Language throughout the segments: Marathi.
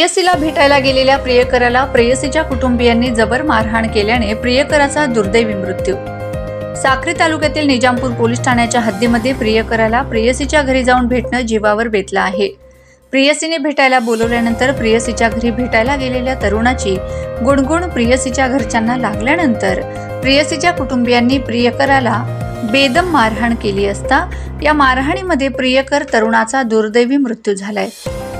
प्रियसीला भेटायला गेलेल्या प्रियकराला प्रेयसीच्या कुटुंबियांनी जबर मारहाण केल्याने प्रियकराचा दुर्दैवी मृत्यू. साक्री तालुक्यातील निजामपूर पोलीस ठाण्याच्या हद्दीमध्ये प्रियकराला प्रेयसीच्या घरी जाऊन भेटणं जीवावर बेतलं आहे. प्रियसीने भेटायला बोलवल्यानंतर प्रियसीच्या घरी भेटायला गेलेल्या तरुणाची गुणगुण प्रियसीच्या घरच्यांना लागल्यानंतर प्रियसीच्या कुटुंबियांनी प्रियकराला बेदम मारहाण केली असता या मारहाणीमध्ये प्रियकर तरुणाचा दुर्दैवी मृत्यू झालाय.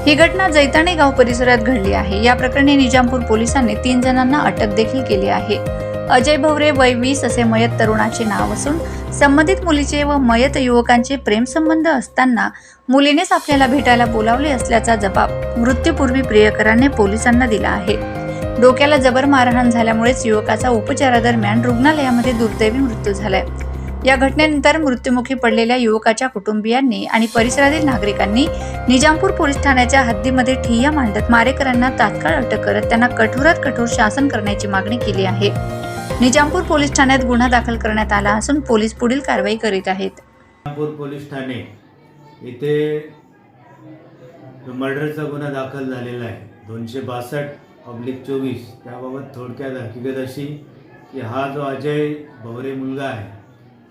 ही घटना जैताणे गाव परिसरात घडली आहे. या प्रकरणी निजामपूर पोलिसांनी तीन जणांना अटक देखील केली आहे. अजय भवरे वय वीस असे मयत तरुणाचे नाव असून संबंधित मुलीचे व मयत युवकांचे प्रेमसंबंध असताना मुलीनेच आपल्याला भेटायला बोलावले असल्याचा जबाब मृत्यूपूर्वी प्रियकराने पोलिसांना दिला आहे. डोक्याला जबर मारहाण झाल्यामुळेच युवकाचा उपचारादरम्यान रुग्णालयामध्ये दुर्दैवी मृत्यू झालाय. या घटनेनंतर मृत्युमुखी पडलेल्या युवकाच्या कुटुंबियांनी आणि परिसरातील नागरिकांनी निजामपूर पोलीस ठाण्याच्या हद्दीमध्ये ठिय्या मांडत मारेकरांना तात्काळ अटक करत त्यांना कठोरात कठोर शासन करण्याची मागणी केली आहे. निजामपूर पोलीस ठाण्यात गुन्हा दाखल करण्यात आला असून पोलीस पुढील कारवाई करीत आहेत. निजामपूर पोलीस ठाणे इथे मर्डरचा गुन्हा दाखल झालेला आहे. दोनशे बासष्ट पब्लिक चोवीस. त्याबाबत थोडक्यात हकीकत अशी की हा जो अजय भवरे मुलगा आहे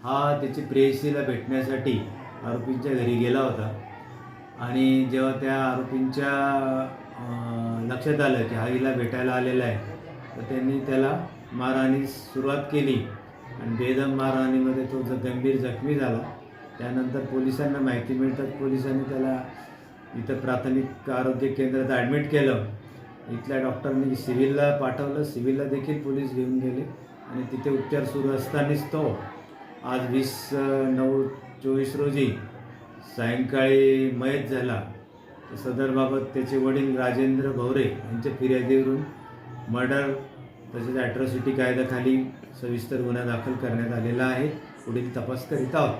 हा त्याची प्रेयसीला भेटण्यासाठी आरोपींच्या घरी गेला होता. आणि जेव्हा त्या आरोपींच्या लक्षात आलं की हा हिला भेटायला आलेला आहे तर त्यांनी त्याला मारहाणीस सुरुवात केली. आणि बेदम मारहाणीमध्ये तो ज गंभीर जखमी झाला त्यानंतर पोलिसांना माहिती मिळतात पोलिसांनी त्याला इथं प्राथमिक आरोग्य केंद्रात ॲडमिट केलं. इथल्या डॉक्टरनी सिव्हिलला पाठवलं. सिव्हिलला देखील पोलीस घेऊन गेले. आणि तिथे उपचार सुरू असतानाच तो आज वीस नऊ चोवीस रोजी सायंकाळी मयत झाला. सदरबाबत त्याचे वडील राजेंद्र भवरे यांच्या फिर्यादीवरून मर्डर तसेच ॲट्रॉसिटी कायद्याखाली सविस्तर गुन्हा दाखल करण्यात आलेला आहे. पुढील तपास करीत आहोत.